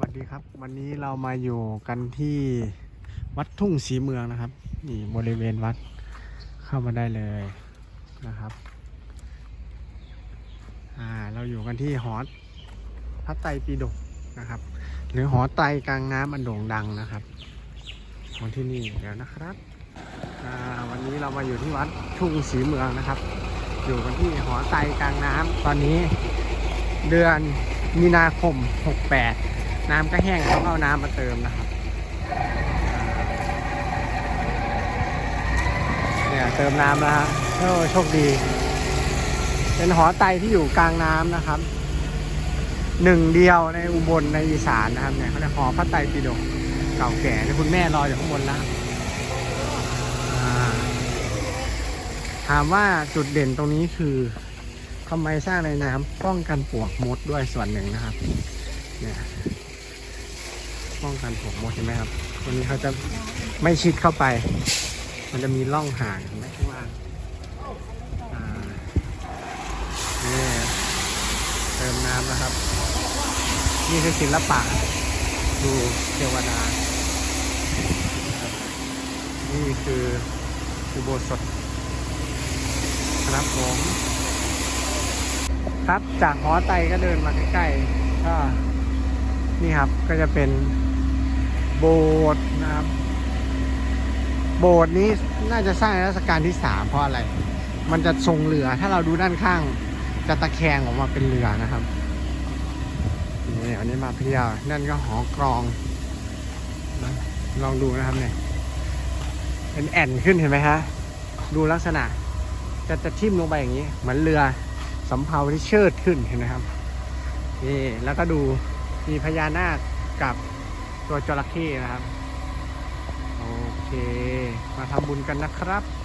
วัสดีครับ วันนี้เรามาอยู่กันที่วัดทุ่งศรีเมืองนะครับ นี่บริเวณวัดเข้ามาได้เลยนะครับอ่าเราอยู่กันที่หอพระไตรปิฎกนะครับ หรือหอไตรกลางน้ำอันโด่งดังนะครับ ของที่นี่เดี๋ยวนะครับอ่าวันนี้เรามาอยู่ที่วัดทุ่งศรีเมืองนะครับ อยู่กันที่หอไตรกลางน้ำตอนนี้เดือนมีนาคม 68 น้ำก็แห้งต้องเอาน้ำมาเติมนะครับเนี่ยเติมน้ำแล้วฮะโอ้โชคดี เป็นหอไตที่อยู่กลางน้ำนะครับหนึ่งเดียวในอุบลในอีสานนะครับเนี่ยเขาเรียกหอพระไตรปิฎกเก่าแก่เนี่คุณแม่รออยู่ข้างบนแล้วถามว่าจุดเด่นตรงนี้คือทำไมสร้างในน้ำป้องกันปวกมดด้วยส่วนหนึ่งนะครับเนี่ย องกันปลวกมดเห็นไหมครับ ตัวนี้เขาจะไม่ชิดเข้าไป มันจะมีร่องห่างเห็นไหมข้างล่างอ่าเติมน้ำนะครับ นี่คือศิลปะดูเทวดา นี่คืออุโบสถครับผมครับจากหอไตก็เดินมาใกล้ๆก็นี่ครับก็จะเป็น โบสถ์นะครับ โบสถ์นี้น่าจะสร้างในรัชกาลที่สามเพราะอะไร มันจะทรงเรือ ถ้าเราดูด้านข้าง จะตะแคงออกมาเป็นเรือนะครับนี่อันนี้มาเพียวนั่นก็หอกรองนะลองดูนะครับเนี่ยเป็นแอ่นขึ้นเห็นไหมฮะ ดูลักษณะ จะจะทิ่มลงไปอย่างนี้ เหมือนเรือสำเภาที่เชิดขึ้นเห็นไหมครับ นี่แล้วก็ดูมีพญานาคกับ ตัวจระเข้นะครับ โอเค มาทำบุญกันนะครับ